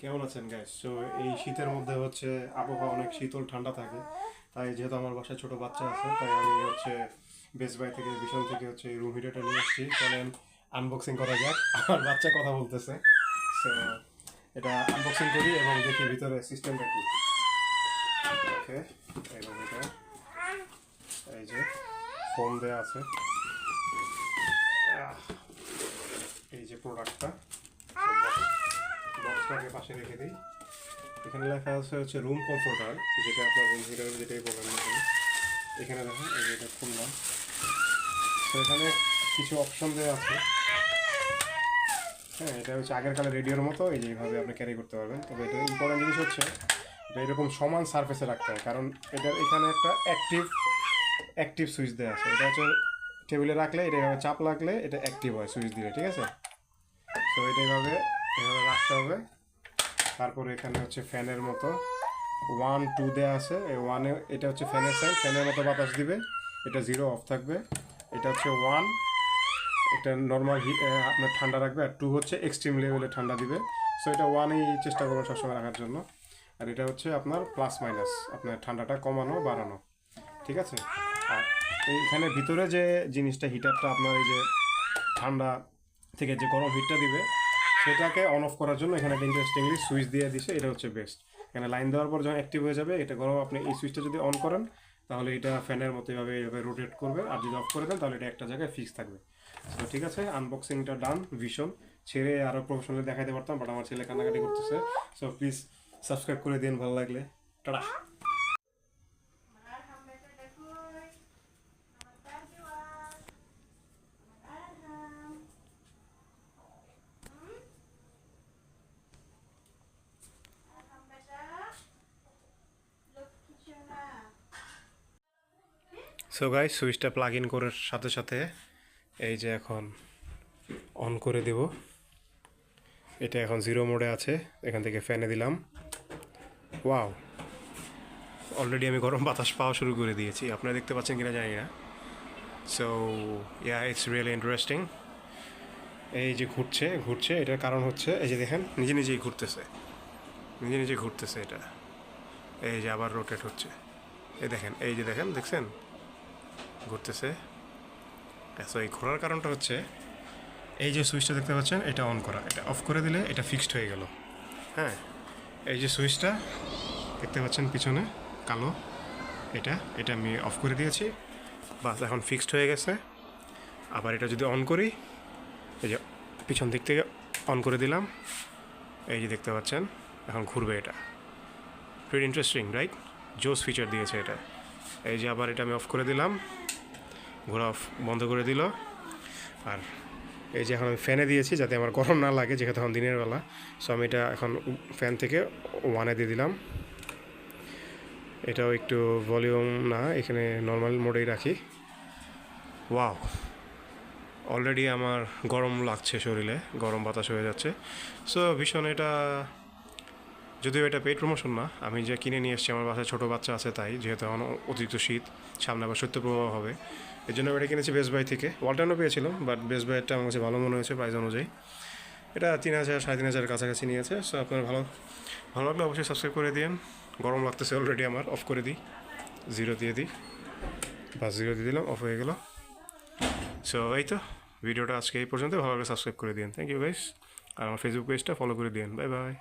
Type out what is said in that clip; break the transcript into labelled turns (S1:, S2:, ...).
S1: কেমন আছেন গাইস তো এই শীতের মধ্যে হচ্ছে আবহাওয়া অনেক শীতল, ঠান্ডা থাকে। তাই যেহেতু আমার বাসায় ছোট বাচ্চা আছে, তাই আমি হচ্ছে বেস্ট বাই থেকে ভীষণ থেকে হচ্ছে রুম হিটারটা নিয়ে এসেছি। চলেন আনবক্সিং করা যাক। আমার বাচ্চা কথা বলতেছে। সো এটা আনবক্সিং করি এবং দেখি ভিতরে সিস্টেমটা কি। ওকে এবং এটা, এই যে ফোন দেওয়া আছে। এই যে প্রোডাক্টটা বক্সটাকে পাশে রেখে দিই। এখানে লেখা আছে হচ্ছে রুম কমফোর্টার যেটা আপনার রুম হিটার যেটাই বলেন না। এখানে দেখুন, এই যে এটা খুললাম। তো এখানে কিছু অপশন দেওয়া আছে। হ্যাঁ এটা হচ্ছে আগের কালে রেডিওর মতো, এই যেভাবে আপনি ক্যারি করতে পারবেন। তবে এটা ইম্পর্টেন্ট জিনিস হচ্ছে এটা এরকম সমান সারফেসে রাখতে হয়, কারণ এটার এখানে একটা অ্যাক্টিভ অ্যাক্টিভ সুইচ দেওয়া আছে। এটা হচ্ছে টেবিলে রাখলে, এটা এভাবে চাপ লাগলে এটা অ্যাক্টিভ হয় সুইচ দিলে, ঠিক আছে? তো এটা এভাবে এভাবে রাখতে হবে। তারপরে এখানে হচ্ছে ফ্যানের মতো ওয়ান, টু দেওয়া আছে। এই ওয়ানে এটা হচ্ছে ফ্যানের সাইড ফ্যানের মতো বাতাস দিবে। এটা জিরো অফ থাকবে। এটা হচ্ছে ওয়ান। এটা নর্মাল আপনার ঠান্ডা রাখবে। আর টু হচ্ছে এক্সট্রিম লেভেলে ঠান্ডা দিবে। সো এটা ওয়ানেই চেষ্টা করবেন সবসময় রাখার জন্য। আর এটা হচ্ছে আপনার প্লাস মাইনাস। আপনার ঠান্ডাটা কমানো, বাড়ানো। ঠিক আছে? আর এইখানে ভিতরে যে জিনিসটা, হিটারটা আপনার এই যে ঠান্ডা থেকে যে গরম হিটটা দিবে সেটাকে অন অফ করার জন্য এখানে একটা ইন্টারেস্টিংলি সুইচ দিয়ে দিছে, এটা হচ্ছে বেস্ট এখানে লাইন দেওয়ার পর যখন অ্যাক্টিভ হয়ে যাবে, এটা গরম আপনি এই সুইচটা যদি অন করেন, তাহলে এটা ফ্যানের মতো এভাবে এভাবে রোটেট করবে, আর যদি অফ করে দেন, তাহলে এটা একটা জায়গায় ফিক্স থাকবে। তো ঠিক আছে আনবক্সিংটা ডান ভীষণ। ছেড়ে আরও প্রফেশনালি দেখাতে পারতাম বাট আমার ছেলে কান্নাকাটি করতেছে। সো প্লিজ সাবস্ক্রাইব করে দিন, ভালো লাগলে। টাটা। সো গাই সুইচটা প্লাগ ইন করার সাথে সাথে এই যে এখন অন করে দেব। এটা এখন জিরো মোডে আছে। এখান থেকে ফ্যানে দিলাম। ওয়াও অলরেডি আমি গরম বাতাস পাওয়া শুরু করে দিয়েছি। আপনারা দেখতে পাচ্ছেন কিনা জানি না। So yeah it's really interesting এই যে ঘুরছে ঘুরছে। এটার কারণ হচ্ছে, এই যে দেখেন, নিজে নিজেই ঘুরতেছে। নিজে নিজে ঘুরতেছে এটা। এই যে আবার রোটেট হচ্ছে। এই দেখেন, এই যে দেখেন, দেখছেন? ঘুরতেছে সো এই ঘোরার কারণটা হচ্ছে, এই যে সুইচটা দেখতে পাচ্ছেন, এটা অন করা। এটা অফ করে দিলে এটা ফিক্সড হয়ে গেল। হ্যাঁ এই যে সুইচটা দেখতে পাচ্ছেন পিছনে, কালো। এটা এটা আমি অফ করে দিয়েছি। বাস, এখন ফিক্সড হয়ে গেছে। আবার এটা যদি অন করি, এই যে পিছন দিক থেকে অন করে দিলাম, এই যে দেখতে পাচ্ছেন, এখন ঘুরবে এটা। ভেরি ইন্টারেস্টিং রাইট জোস ফিচার দিয়েছে এটা। এই যে আবার এটা আমি অফ করে দিলাম। ঘোরা বন্ধ করে দিল। আর এই যে এখন আমি ফ্যানে দিয়েছি যাতে আমার গরম না লাগে, যেহেতু এখন দিনের বেলা। সো আমি এটা এখন ফ্যান থেকে ওয়ানে দিয়ে দিলাম। এটাও একটু ভলিউম না, এখানে নর্মাল মোডেই রাখি। ওয়াও অলরেডি আমার গরম লাগছে শরীরে, গরম বাতাস হয়ে যাচ্ছে। সো ভীষণ এটা, যদিও এটা পেড প্রমোশন না, আমি যে কিনে নিয়ে এসেছি, আমার বাসায় ছোটো বাচ্চা আছে তাই, যেহেতু এখন অতিরিক্ত শীত, সামনে আবার শৈত্যপ্রবাহ হবে। এর জন্য এটা কিনেছি বেস্ট বাই থেকে। ওয়ালটানও পেয়েছিলাম বাট বেস্ট বাইটা আমার কাছে ভালো মনে হয়েছে প্রাইস অনুযায়ী। এটা তিন হাজার, সাড়ে তিন হাজার কাছাকাছি নিয়েছে সো আপনার ভালো ভালো লাগলে অবশ্যই সাবস্ক্রাইব করে দিন গরম লাগতেছে অলরেডি আমার অফ করে দিই। জিরো দিয়ে দিই। বাস জিরো দিয়ে দিলাম অফ হয়ে গেল। সো এই তো, ভিডিওটা আজকে এই পর্যন্ত ভালো লাগলে সাবস্ক্রাইব করে দিন থ্যাংক ইউ গাইস আর আমার ফেসবুক পেজটা ফলো করে দিন বাই বাই